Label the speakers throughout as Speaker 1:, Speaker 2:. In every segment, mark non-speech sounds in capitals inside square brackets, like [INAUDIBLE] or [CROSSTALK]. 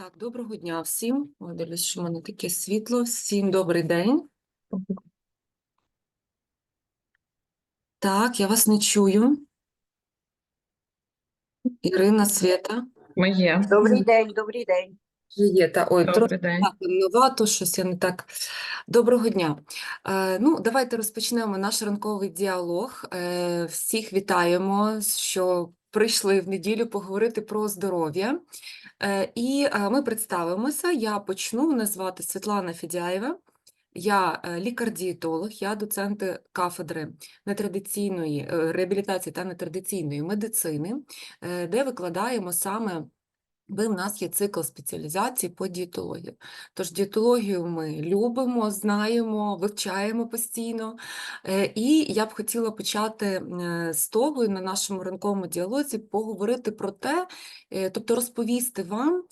Speaker 1: Так, доброго дня всім. Ой, дивлюсь, що в мене таке світло. Всім добрий день. Так, я вас не чую. Ірина, Свята.
Speaker 2: Моє.
Speaker 3: Добрий день, добрий день.
Speaker 1: Є, та, ой, трохи
Speaker 2: Добрий день.
Speaker 1: так, темновато, щось я не так. Доброго дня. Е, ну, давайте розпочнемо наш ранковий діалог. Е, всіх вітаємо, що прийшли в неділю поговорити про здоров'я. Е, і е, ми представимося. Я почну. назвати Світлана Федяєва. Я е, лікар-дієтолог, я доцент кафедри нетрадиційної реабілітації та нетрадиційної медицини, де викладаємо саме Бо в нас є цикл спеціалізацій по дієтології. Тож дієтологію ми любимо, знаємо, вивчаємо постійно. Е, І я б хотіла почати е, з того, на нашому ранковому діалозі поговорити про те, е, тобто розповісти вам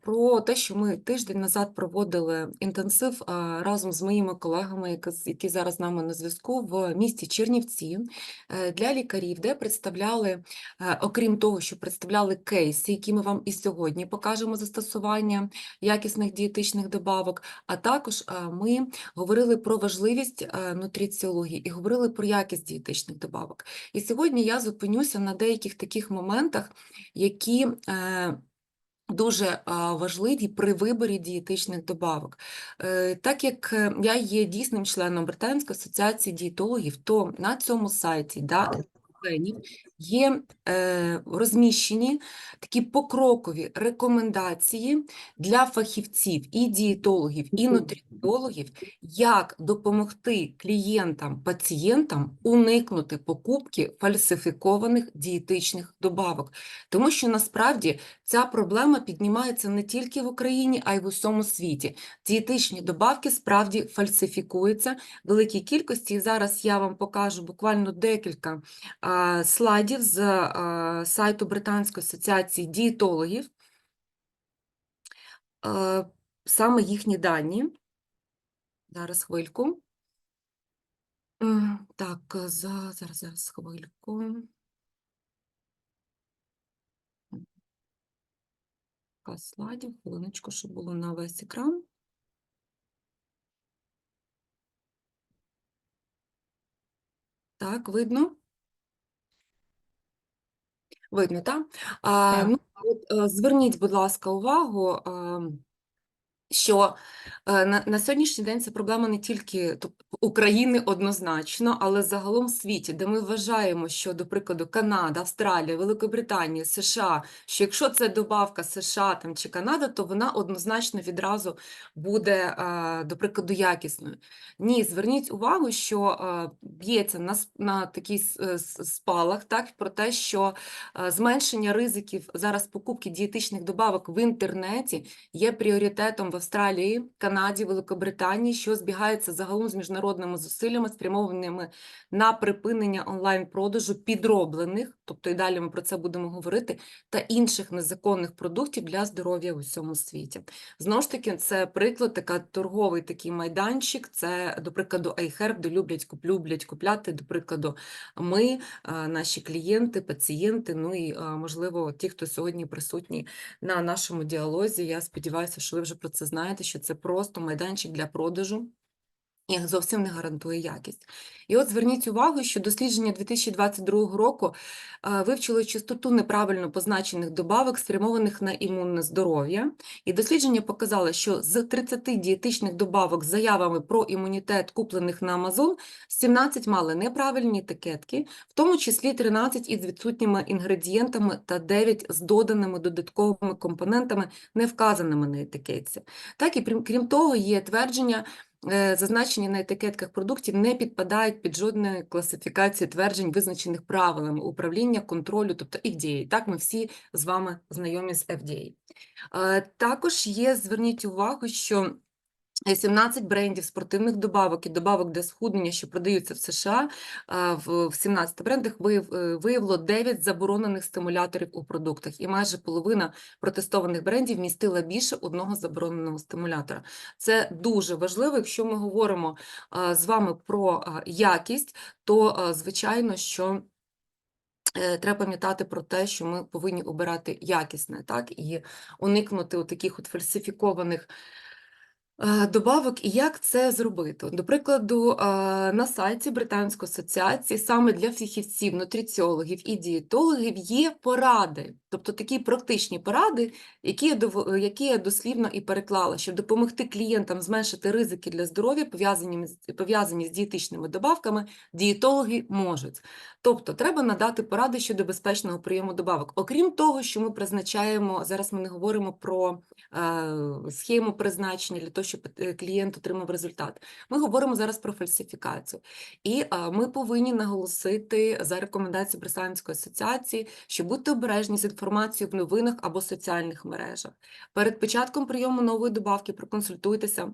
Speaker 1: про те, що ми тиждень назад проводили інтенсив разом з моїми колегами, які зараз з нами на зв'язку в місті Чернівці для лікарів, де представляли Окрім того, що представляли кейси, які ми вам і сьогодні покажемо застосування якісних дієтичних добавок, а також е, ми говорили про важливість е, нутриціології і говорили про якість дієтичних добавок. І сьогодні я зупинюся на деяких таких моментах, які е, Дуже важливі при виборі дієтичних добавок. Так як я є дійсним членом Британської асоціації дієтологів, то на цьому сайті да, є е, розміщені такі покрокові рекомендації для фахівців і дієтологів, і нутриціологів, як допомогти клієнтам, пацієнтам уникнути покупки фальсифікованих дієтичних добавок. Тому що насправді ця проблема піднімається не тільки в Україні, а й в усьому світі. Дієтичні добавки справді фальсифікуються в великій кількості. І зараз я вам покажу буквально декілька а, слайдів з а, сайту Британської асоціації дієтологів, а, саме їхні дані. Зараз хвильку. Так, зараз, зараз хвильку. Слайдів, хвилиночку, щоб було на весь екран. Так, видно? Видно, так?
Speaker 2: Так.
Speaker 1: ну, от, е, зверніть, будь ласка, увагу, що е, на, на сьогоднішній день це проблема не тільки тобто, України однозначно, але загалом в світі, де ми вважаємо, що, до прикладу, Канада, Австралія, Великобританія, США, що якщо це добавка США там, чи Канада, то вона однозначно відразу буде, е, до прикладу, якісною. Ні, зверніть увагу, що е, б'ється на, на такий спалах, так, про те, що зменшення ризиків зараз покупки дієтичних добавок в інтернеті є пріоритетом в Австралії, Канаді, Великобританії, що збігається загалом з міжнародними зусиллями, спрямованими на припинення онлайн-продажу підроблених, тобто і далі ми про це будемо говорити, та інших незаконних продуктів для здоров'я в усьому світі. Знову ж таки, це приклад, така торговий такий майданчик, це, до прикладу, iHerb, де люблять, люблять купляти, до прикладу, ми, наші клієнти, пацієнти, ну і, можливо, ті, хто сьогодні присутні на нашому діалозі. Я сподіваюся, що ви вже про це знаєте, що це просто майданчик для продажу. І зовсім не гарантує якість. І от зверніть увагу, що дослідження 2022 року е, вивчили частоту неправильно позначених добавок, спрямованих на імунне здоров'я. І дослідження показало, що з 30 дієтичних добавок з заявами про імунітет, куплених на Amazon, 17 мали неправильні етикетки, в тому числі 13 із відсутніми інгредієнтами та 9 з доданими додатковими компонентами, не вказаними на етикетці. Так і крім того, є твердження, зазначені на етикетках продуктів, не підпадають під жодної класифікації тверджень, визначених правилами управління, контролю, тобто FDA. Так, ми всі з вами знайомі з FDA. Е, Також є, зверніть увагу, що е, 17 брендів спортивних добавок і добавок для схуднення, що продаються в США, в в 17 брендах е, виявило 9 заборонених стимуляторів у продуктах, і майже половина протестованих брендів містила більше одного забороненого стимулятора. Це дуже важливо. Якщо ми говоримо з вами про якість, то звичайно, що е, треба пам'ятати про те, що ми повинні обирати якісне, так, і уникнути таких от фальсифікованих добавок. І як це зробити? До прикладу, е, на сайті Британської асоціації саме для фахівців, нутриціологів і дієтологів є поради, тобто такі практичні поради, які я, які я дослівно і переклала, щоб допомогти клієнтам зменшити ризики для здоров'я, пов'язані пов'язані з дієтичними добавками, дієтологи можуть. Тобто треба надати поради щодо безпечного прийому добавок. Окрім того, що ми призначаємо, зараз ми не говоримо про е, схему призначення для того, щоб е, клієнт отримав результат. Ми говоримо зараз про фальсифікацію. І ми повинні наголосити за рекомендацією Британської асоціації, що будьте обережні з інформацією в новинах або соціальних мережах. Перед початком прийому нової добавки проконсультуйтеся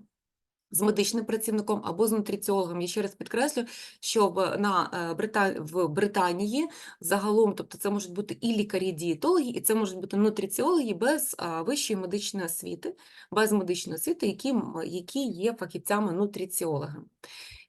Speaker 1: з медичним працівником або з нутриціологом. Я ще раз підкреслю, що в, на, е, Брита... в Британії загалом, тобто це можуть бути і лікарі-дієтологи, і це можуть бути нутриціологи без вищої медичної освіти, без медичної освіти, які, які є фахівцями-нутриціологами.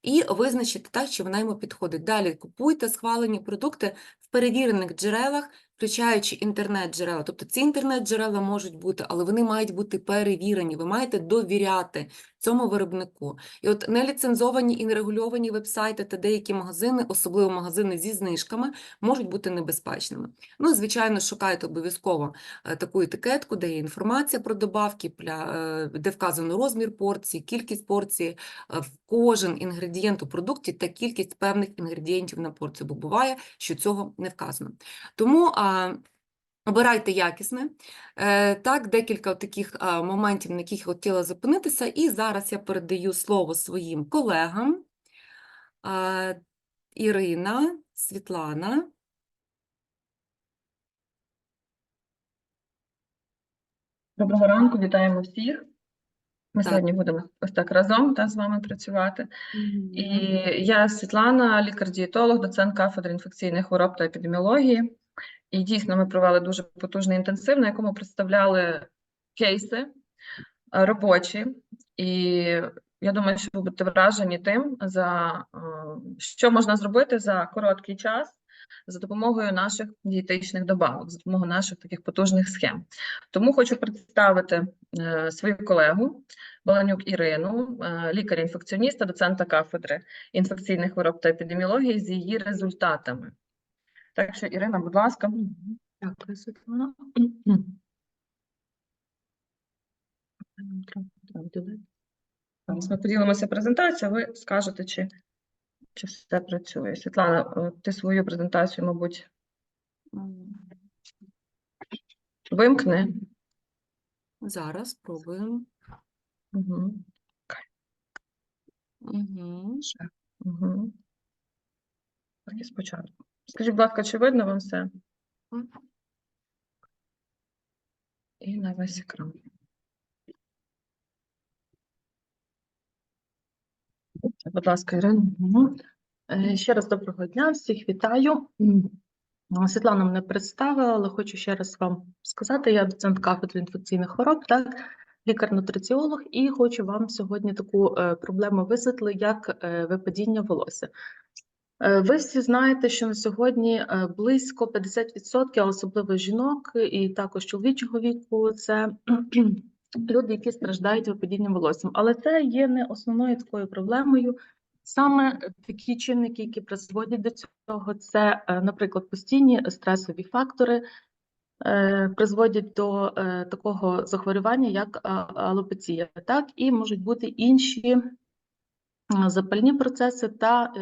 Speaker 1: І визначити так, що вона йому підходить. Далі купуйте схвалені продукти в перевірених джерелах, включаючи інтернет-джерела. Тобто ці інтернет-джерела можуть бути, але вони мають бути перевірені. Ви маєте довіряти цьому виробнику. І от неліцензовані і нерегульовані вебсайти та деякі магазини, особливо магазини зі знижками, можуть бути небезпечними. Ну, звичайно, шукайте обов'язково е, таку етикетку, де є інформація про добавки, е, де вказано розмір порції, кількість порції, е, кожен інгредієнт у продукті та кількість певних інгредієнтів на порцію, бо буває, що цього не вказано. Тому а, обирайте якісне. Е, Так, декілька таких моментів, на яких я хотіла зупинитися, і зараз я передаю слово своїм колегам. Ірина, Світлана.
Speaker 2: Доброго ранку, вітаємо всіх. Ми
Speaker 1: Так.
Speaker 2: сьогодні будемо ось так разом та, з вами працювати. І я Світлана, лікар-дієтолог, доцент кафедри інфекційних хвороб та епідеміології. І дійсно ми провели дуже потужний інтенсив, на якому представляли кейси е, робочі. І я думаю, що ви будете вражені тим, за е, що можна зробити за короткий час за допомогою наших дієтичних добавок, за допомогою наших таких потужних схем. Тому хочу представити е, свою колегу Баланюк Ірину, лікаря-інфекціоніста, доцента кафедри інфекційних хвороб та епідеміології з її результатами. Так що, Ірина, будь ласка.
Speaker 3: Дякую, Світлана.
Speaker 2: Ми поділимося презентацією, ви скажете, чи, чи все працює. Світлана, е, ти свою презентацію, мабуть, вимкни.
Speaker 1: Зараз спробуємо.
Speaker 2: Угу.
Speaker 1: Угу.
Speaker 2: Угу. Так і спочатку. Скажіть, будь ласка, чи видно вам все? І на весь екран. Будь ласка, Ірина.
Speaker 3: Е, Ще раз доброго дня, всіх вітаю. Світлана мене представила, але хочу ще раз вам сказати, я доцент кафедри інфекційних хвороб, так, лікар-нутриціолог, і хочу вам сьогодні таку е, проблему висвітлити, як е, випадіння волосся. Е, Ви всі знаєте, що на сьогодні е, близько 50%, а особливо жінок і також чоловічого віку, це [CLEARS THROAT] люди, які страждають випадінням волоссям. Але це є не основною такою проблемою. Саме такі чинники, які призводять до цього, це, е, наприклад, постійні стресові фактори, призводять до такого захворювання, як алопеція, так, і можуть бути інші запальні процеси та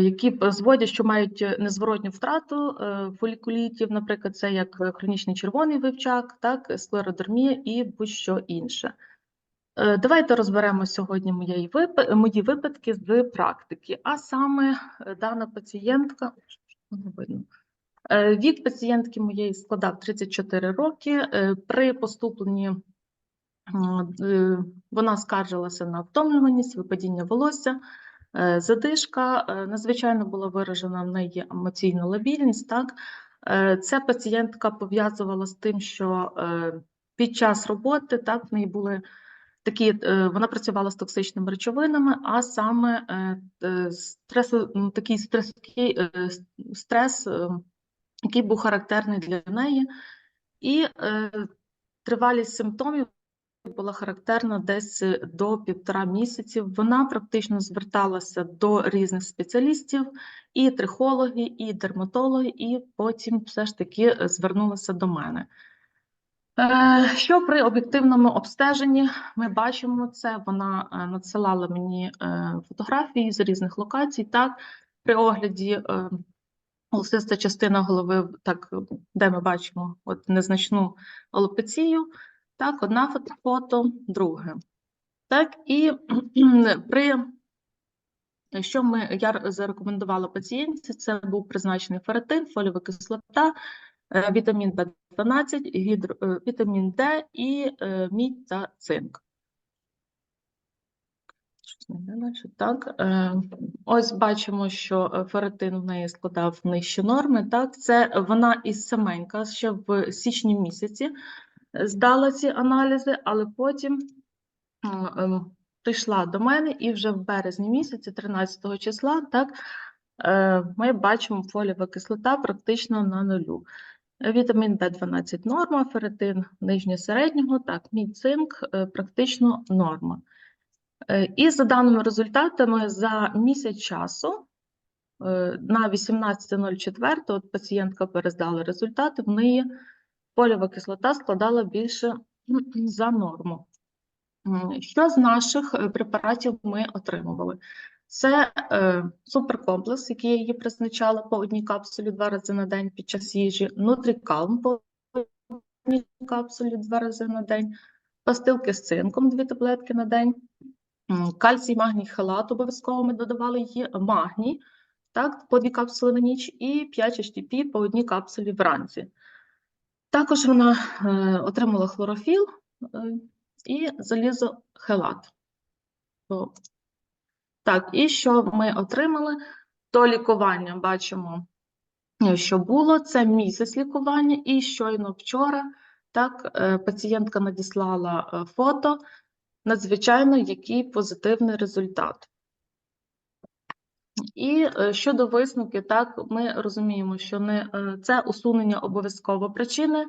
Speaker 3: які призводять, що мають е, незворотню втрату е, фолікулітів, наприклад, це як е, хронічний червоний вивчак, так, склеродермія і будь-що інше. Е, Давайте розберемо сьогодні мої, мої випадки з практики, а саме е, дана пацієнтка, видно. Е, Вік пацієнтки моєї складав 34 роки. Е, При поступленні е, вона скаржилася на втомлюваність, випадіння волосся, е, задишка. Е, Надзвичайно була виражена в неї емоційна лабільність. Так? Е, Ця пацієнтка пов'язувала з тим, що е, під час роботи так, в неї були такі, е, вона працювала з токсичними речовинами, а саме е, е, стресо, м, такий е, стрес, е, який був характерний для неї, і е, тривалість симптомів була характерна десь е, до півтора місяців. Вона практично зверталася до різних спеціалістів, і трихологи, і дерматологи, і потім все ж таки е, звернулася до мене. Е, Що при об'єктивному обстеженні ми бачимо це, вона надсилала мені фотографії з різних локацій. Так, при огляді голосиста частина голови, так, де ми бачимо от незначну алопецію, так, одна фото, друге. Так, і [CLEARS THROAT] при що ми, я зарекомендувала пацієнтці, це був призначений ферритин, фоліова кислота, е, вітамін В12, гідро, е, вітамін Д і е, мідь та цинк. Так, ось бачимо, що ферритин в неї складав нижче норми. Так, це вона із саменька ще в січні місяці здала ці аналізи, але потім ем, прийшла до мене і вже в березні місяці, 13 числа, так, е, ми бачимо фолієва кислота практично на нулю. Вітамін В12 норма, ферритин нижньо середнього, так, мідь цинк е, практично норма. Е, І за даними результатами, за місяць часу на 18.04 от пацієнтка перездала результати, в неї фолієва кислота складала більше за норму. Що з наших е, препаратів ми отримували? Це е, суперкомплекс, який я її призначала по одній капсулі два рази на день під час їжі, Нутрікалм по одній капсулі два рази на день, пастилки з цинком, дві таблетки на день, кальцій, магній, хелат обов'язково ми додавали її, магній, так, по дві капсули на ніч, і 5 HTP по одній капсулі вранці. Також вона е, отримала хлорофіл е, і залізохелат. Так, і що ми отримали? То лікування бачимо, е, що було. Це місяць лікування, і щойно вчора так, пацієнтка надіслала фото. Надзвичайно, який позитивний результат. І е, щодо висновків, так, ми розуміємо, що не, е, це усунення обов'язково причини,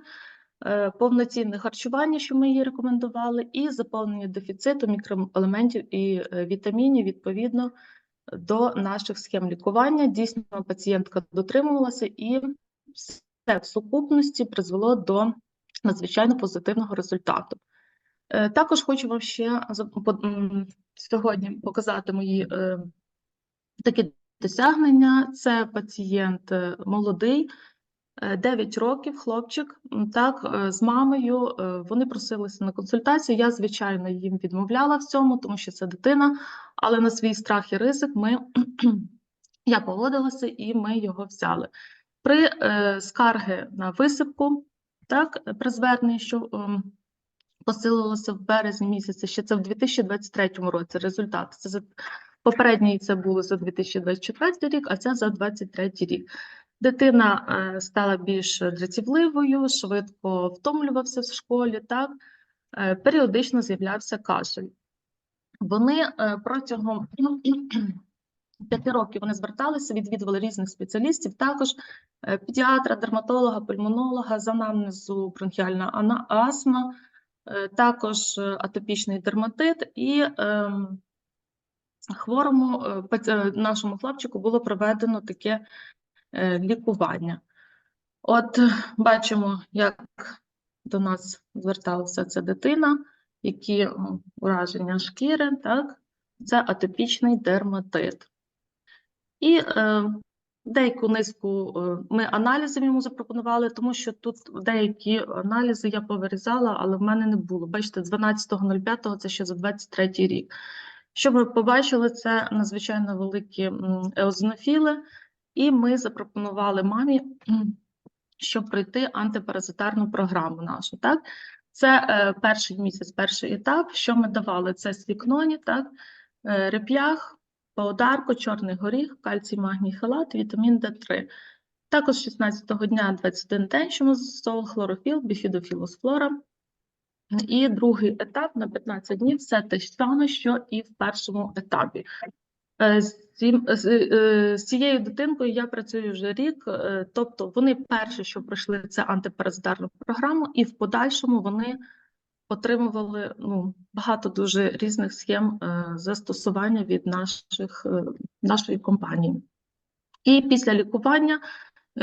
Speaker 3: е, повноцінне харчування, що ми їй рекомендували, і заповнення дефіциту мікроелементів і вітамінів відповідно до наших схем лікування. Дійсно, пацієнтка дотримувалася, і все в сукупності призвело до надзвичайно позитивного результату. Також хочу вам ще сьогодні показати мої е, такі досягнення. Це пацієнт е, молодий, е, 9 років, хлопчик. Так, е, з мамою е, вони просилися на консультацію. Я, звичайно, їм відмовляла в цьому, тому що це дитина, але на свій страх і ризик ми [CLEARS THROAT] я погодилася і ми його взяли. При е, скарги на висипку, так, е, при зверненні, що ем, посилилося в березні місяці, ще це в 2023 році результат. Це попередній це було за 2024 рік, а це за 2023 рік. Дитина е, стала більш дратівливою, швидко втомлювався в школі, так, е, періодично з'являвся кашель. Вони е, протягом [CLEARS THROAT] п'яти років вони зверталися, відвідували різних спеціалістів, також педіатра, дерматолога, пульмонолога, з анамнезу бронхіальна астма, також атопічний дерматит і ем, хворому е, е, нашому хлопчику було проведено таке е, лікування. От бачимо, як до нас зверталася ця дитина, які ураження шкіри, так, це атопічний дерматит. І е, деяку низку ми аналізів йому запропонували, тому що тут деякі аналізи я повирізала, але в мене не було. Бачите, 12.05 це ще за 23 рік. Що ми побачили, це надзвичайно великі еозинофіли, і ми запропонували мамі, щоб пройти антипаразитарну програму нашу. Так? Це е, перший місяць, перший етап. Що ми давали? Це свікноні, так? е, реп'ях, паударко, чорний горіх, кальцій, магній, халат, вітамін Д3. Також 16-го дня 21 день, що ми застосовували хлорофіл, біфідофілосфлора. І другий етап на 15 днів все те саме, що і в першому етапі. Е, е, з цією дитинкою я працюю вже рік, е, тобто вони перше, що пройшли, це антипаразитарну програму, і в подальшому вони отримували ну, багато дуже різних схем застосування від наших, нашої компанії. І після лікування,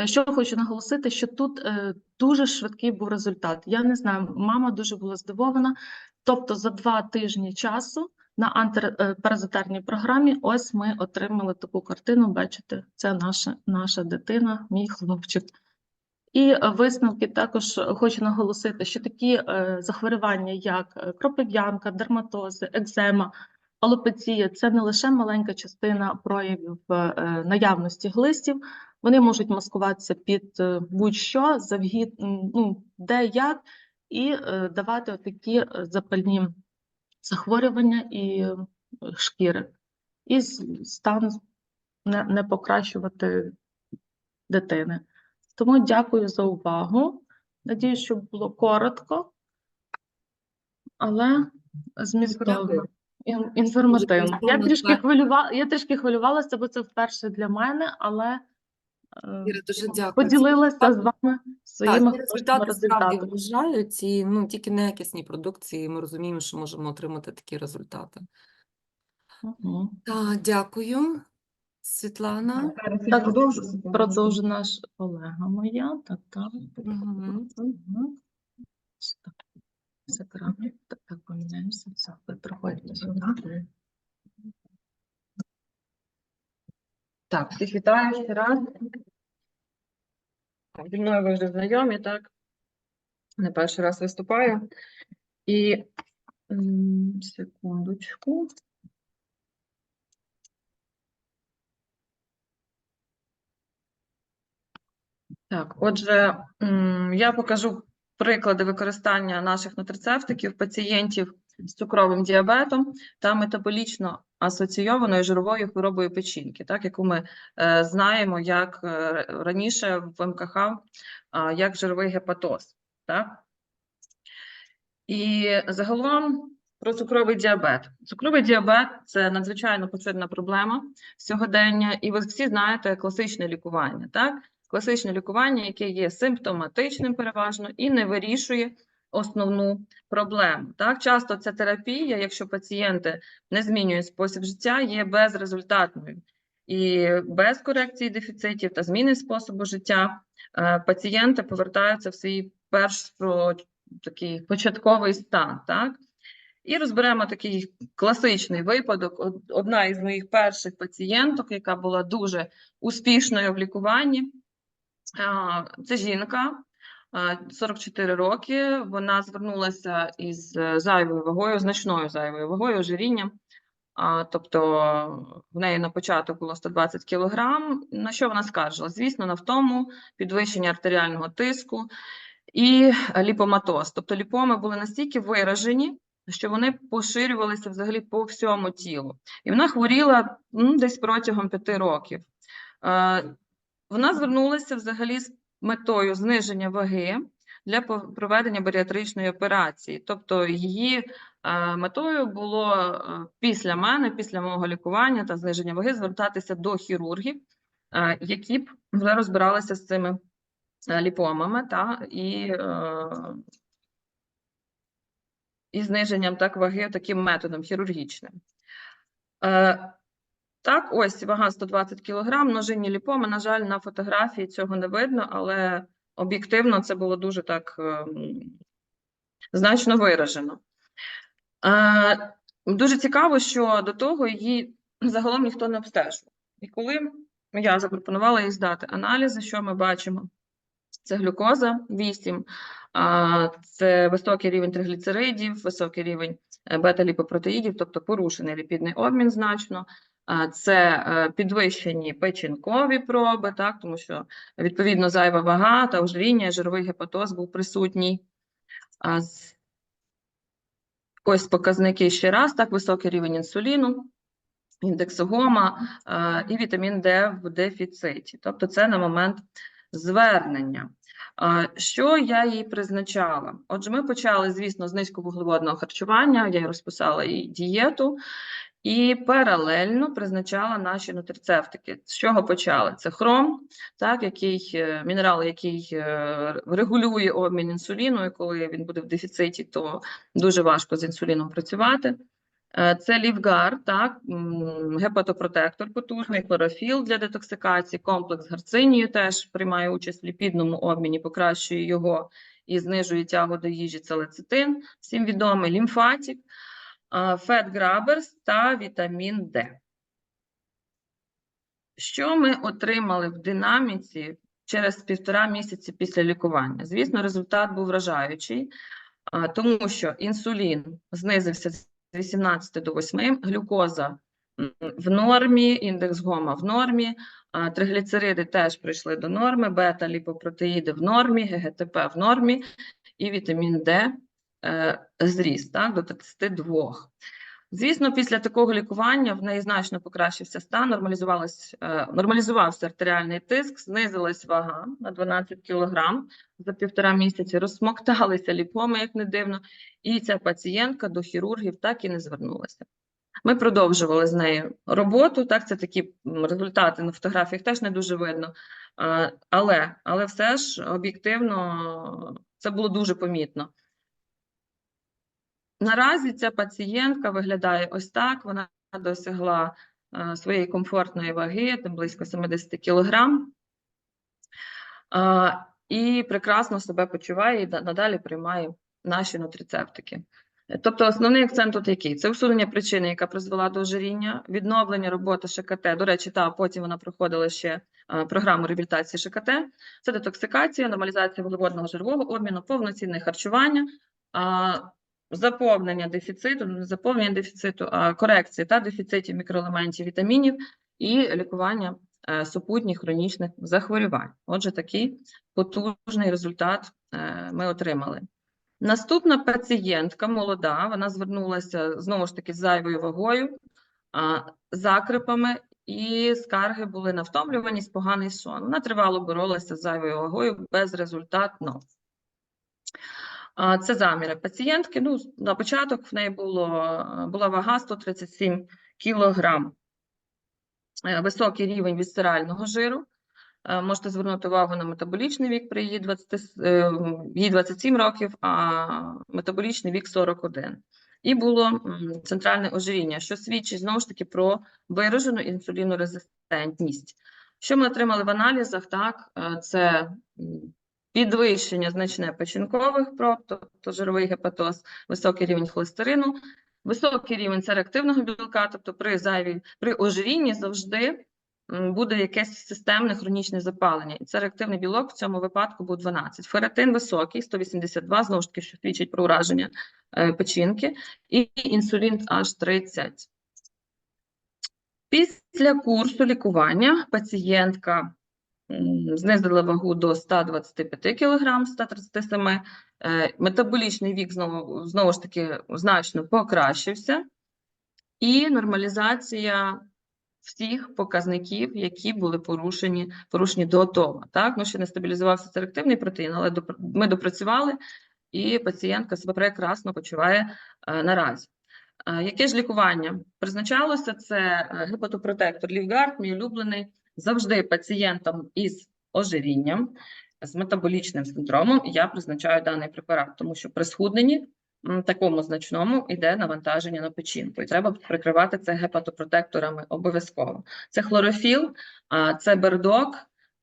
Speaker 3: що хочу наголосити, що тут е, дуже швидкий був результат. Я не знаю, мама дуже була здивована. Тобто за два тижні часу на антипаразитарній програмі ось ми отримали таку картину. Бачите, це наша, наша дитина, мій хлопчик. І е, висновки також хочу наголосити, що такі е, захворювання, як е, кропив'янка, дерматози, екзема, алопеція це не лише маленька частина проявів е, наявності глистів. Вони можуть маскуватися під е, будь-що, завгід, ну, де як, і е, давати такі е, запальні захворювання і шкіри, і стан не, не покращувати дитини. Тому дякую за увагу. Надію, що було коротко, але змістовно. Інформативно. Я трішки хвилювала, я трішки хвилювалася, бо це вперше для мене, але
Speaker 1: Іра, дуже дякую.
Speaker 3: поділилася з вами своїми
Speaker 1: Так, результати справді вражають, і ну, тільки на якісній продукції ми розуміємо, що можемо отримати такі результати.
Speaker 3: Мгм.
Speaker 1: Так, дякую. Світлана.
Speaker 3: Так, продовжу наш колега моя. Так, так.
Speaker 1: Мгм.
Speaker 3: Мгм. Так, Так, так, поміняємося. Все, ви приходьте сюди.
Speaker 2: Так, всіх вітаю ще раз. Зі мною ви вже знайомі, так? Не перший раз виступаю. І секундочку. Так, отже, я покажу приклади використання наших нутрицептиків пацієнтів з цукровим діабетом та метаболічно асоційованою жировою хворобою печінки, так, яку ми е, знаємо як е, раніше в МКХ, а, як жировий гепатоз. Так? І загалом про цукровий діабет. Цукровий діабет це надзвичайно поширена проблема сьогодення, і ви всі знаєте класичне лікування. Так? Класичне лікування, яке є симптоматичним переважно і не вирішує основну проблему. Так? Часто ця терапія, якщо пацієнти не змінюють спосіб життя, є безрезультатною. І без корекції дефіцитів та зміни способу життя е, пацієнти повертаються в свій першо такий початковий стан. Так? І розберемо такий класичний випадок. Одна із моїх перших пацієнток, яка була дуже успішною в лікуванні. Це жінка, 44 роки. Вона звернулася із е, зайвою вагою, значною зайвою вагою, ожирінням. Тобто в неї на початок було 120 кілограм. На що вона скаржила? Звісно, на втому, підвищення артеріального тиску і ліпоматоз. Тобто ліпоми були настільки виражені, що вони поширювалися взагалі по всьому тілу. І вона хворіла ну, десь протягом п'яти років. Е, Вона звернулася взагалі з метою зниження ваги для проведення баріатричної операції. Тобто її е, метою було е, після мене, після мого лікування та зниження ваги, звертатися до хірургів, е, які б вже розбиралися з цими ліпомами та і, і зниженням так ваги таким методом хірургічним. Так, ось вага 120 кг, множинні ліпоми. На жаль, на фотографії цього не видно, але об'єктивно це було дуже так ем, значно виражено. Е, Дуже цікаво, що до того її загалом ніхто не обстежував. І коли я запропонувала їй здати аналізи, що ми бачимо? Це глюкоза 8, а, це високий рівень тригліцеридів, високий рівень е, бета-ліпопротеїдів, тобто порушений ліпідний обмін значно. Це е, підвищені печінкові проби, так, тому що відповідно зайва вага та ожиріння, жировий гепатоз був присутній. Ось показники ще раз, так, високий рівень інсуліну, індекс ГОМА е, і вітамін Д в дефіциті. Тобто це на момент звернення. Що я їй призначала? Отже, ми почали, звісно, з низьковуглеводного харчування, я їй розписала і дієту, і паралельно призначала наші нутрицептики. З чого почали? Це хром, так, який, е, мінерал, який е, регулює обмін інсуліну, і коли він буде в дефіциті, то дуже важко з інсуліном працювати. Е, Це лівгар, так, гепатопротектор потужний, хлорофіл для детоксикації, комплекс гарцинію теж приймає участь в ліпідному обміні, покращує його і знижує тягу до їжі. Це лецитин, всім відомий лімфатік, фет граберс та вітамін Д. Що ми отримали в динаміці через півтора місяці після лікування? Звісно, результат був вражаючий, тому що інсулін знизився з 18 до 8, глюкоза в нормі, індекс гома в нормі, тригліцериди теж прийшли до норми, бета-ліпопротеїди в нормі, ГГТП в нормі і вітамін Д зріс так, до 32. Звісно, після такого лікування в неї значно покращився стан, е, нормалізувався артеріальний тиск, знизилась вага на 12 кг за півтора місяці, розсмокталися ліпоми, як не дивно, і ця пацієнтка до хірургів так і не звернулася. Ми продовжували з нею роботу. Так, це такі результати на фотографіях теж не дуже видно. Але, але все ж об'єктивно це було дуже помітно. Наразі ця пацієнтка виглядає ось так. Вона досягла е, своєї комфортної ваги, там близько 70 кілограм, е, і прекрасно себе почуває і надалі приймає наші нутрицептики. Тобто основний акцент тут який? Це усунення причини, яка призвела до ожиріння, відновлення роботи ШКТ. До речі, та потім вона проходила ще е, програму реабілітації ШКТ. Це детоксикація, нормалізація вуглеводного жирового обміну, повноцінне харчування, заповнення дефіциту, не заповнення дефіциту, а корекції та дефіцитів мікроелементів, вітамінів і лікування е, супутніх хронічних захворювань. Отже, такий потужний результат е, ми отримали. Наступна пацієнтка молода, вона звернулася знову ж таки з зайвою вагою, закрипами, і скарги були на втомлюваність, поганий сон. Вона тривало боролася з зайвою вагою безрезультатно. Це заміри пацієнтки. Ну, на початок в неї було, була вага 137 кілограм. Е, Високий рівень вісцерального жиру. Е, Можете звернути увагу на метаболічний вік при її 20, с- е, 27 років, а метаболічний вік 41. І було центральне ожиріння, що свідчить знову ж таки про виражену інсулінорезистентність. Що ми отримали в аналізах? Так, е, це підвищення значне печінкових проб, тобто жировий гепатоз, високий рівень холестерину, високий рівень цереактивного білка, тобто при зайвій, при ожирінні завжди буде якесь системне хронічне запалення. І це реактивний білок в цьому випадку був 12. Феретин високий, 182, знову ж таки, що свідчить про ураження е, печінки, і інсулін аж 30. Після курсу лікування пацієнтка м, знизила вагу до 125 кг, 137 е, Метаболічний вік знову, знову ж таки значно покращився, і нормалізація всіх показників, які були порушені, порушені до того. Так? Ну, ще не стабілізувався цереактивний протеїн, але ми допрацювали, і пацієнтка себе прекрасно почуває е, наразі. Е, Яке ж лікування призначалося? Це е, гепатопротектор Лівгард, мій улюблений, завжди пацієнтам із ожирінням, з метаболічним синдромом я призначаю даний препарат, тому що при схудненні такому значному йде навантаження на печінку, і треба прикривати це гепатопротекторами обов'язково. Це хлорофіл, це бердок,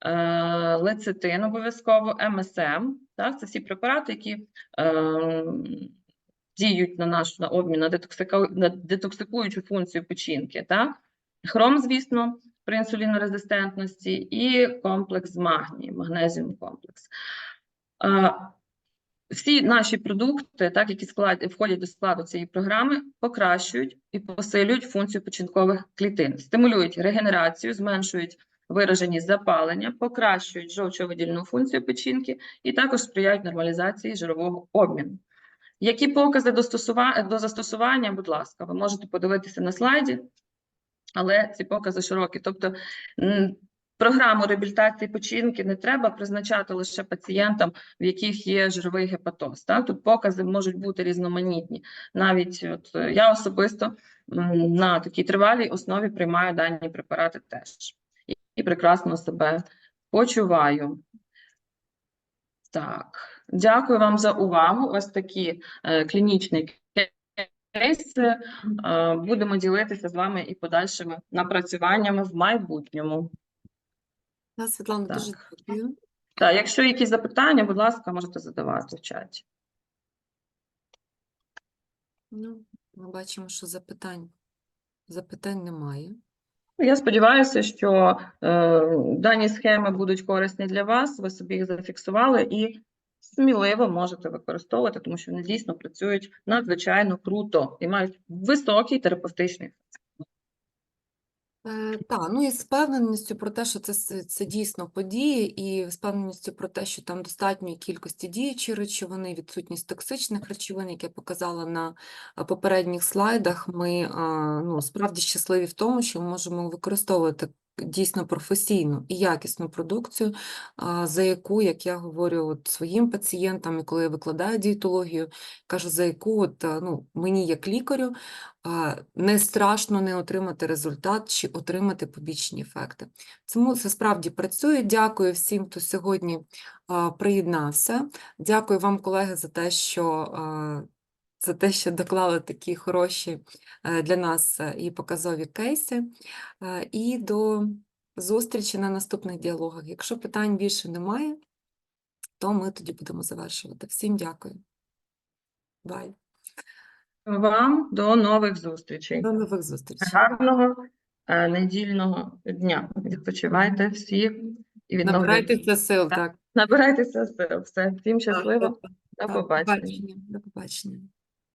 Speaker 2: е, лецитин обов'язково, МСМ. Так, це всі препарати, які ем, діють на наш на обмін на детоксикуючу функцію печінки. Так? Хром, звісно, при інсулінорезистентності, і комплекс магнію, магнезіум комплекс. Всі наші продукти, так, які склад, входять до складу цієї програми, покращують і посилюють функцію печінкових клітин, стимулюють регенерацію, зменшують вираженість запалення, покращують жовчовидільну функцію печінки і також сприяють нормалізації жирового обміну. Які покази до, стосува... до застосування, будь ласка, ви можете подивитися на слайді, але ці покази широкі. Тобто програму реабілітації печінки не треба призначати лише пацієнтам, в яких є жировий гепатоз. Так? Тут покази можуть бути різноманітні. Навіть от я особисто на такій тривалій основі приймаю дані препарати теж і, прекрасно себе почуваю. Так, дякую вам за увагу. Ось такі е, клінічні кейси. Будемо ділитися з вами і подальшими напрацюваннями в майбутньому.
Speaker 1: Да, Світлана, дуже
Speaker 2: Так.
Speaker 1: дякую.
Speaker 2: Так, якщо якісь запитання, будь ласка, можете задавати в чаті.
Speaker 1: Ну, ми бачимо, що запитань, запитань немає.
Speaker 2: Я сподіваюся, що е, дані схеми будуть корисні для вас. Ви собі їх зафіксували і сміливо можете використовувати, тому що вони дійсно працюють надзвичайно круто і мають високий терапевтичний ефект.
Speaker 1: Е, Та, ну і з впевненістю про те, що це, це дійсно події, і з впевненістю про те, що там достатньої кількості діючої речовини, відсутність токсичних речовин, як я показала на попередніх слайдах, ми а, ну, справді щасливі в тому, що ми можемо використовувати дійсно професійну і якісну продукцію, за яку, як я говорю от своїм пацієнтам, і коли я викладаю дієтологію, кажу, за яку от, ну, мені як лікарю не страшно не отримати результат чи отримати побічні ефекти. Тому це справді працює. Дякую всім, хто сьогодні приєднався. Дякую вам, колеги, за те, що за те, що доклали такі хороші е, для нас е, і показові кейси. Е, І до зустрічі на наступних діалогах. Якщо питань більше немає, то ми тоді будемо завершувати. Всім дякую. Бай.
Speaker 2: Вам до нових зустрічей.
Speaker 1: До нових зустрічей.
Speaker 2: Гарного недільного дня. Відпочивайте всі і.
Speaker 1: Набирайтеся сил,
Speaker 2: Так.
Speaker 1: так.
Speaker 2: Набирайтеся сил. Все. Всім щасливо. До побачення.
Speaker 1: До побачення.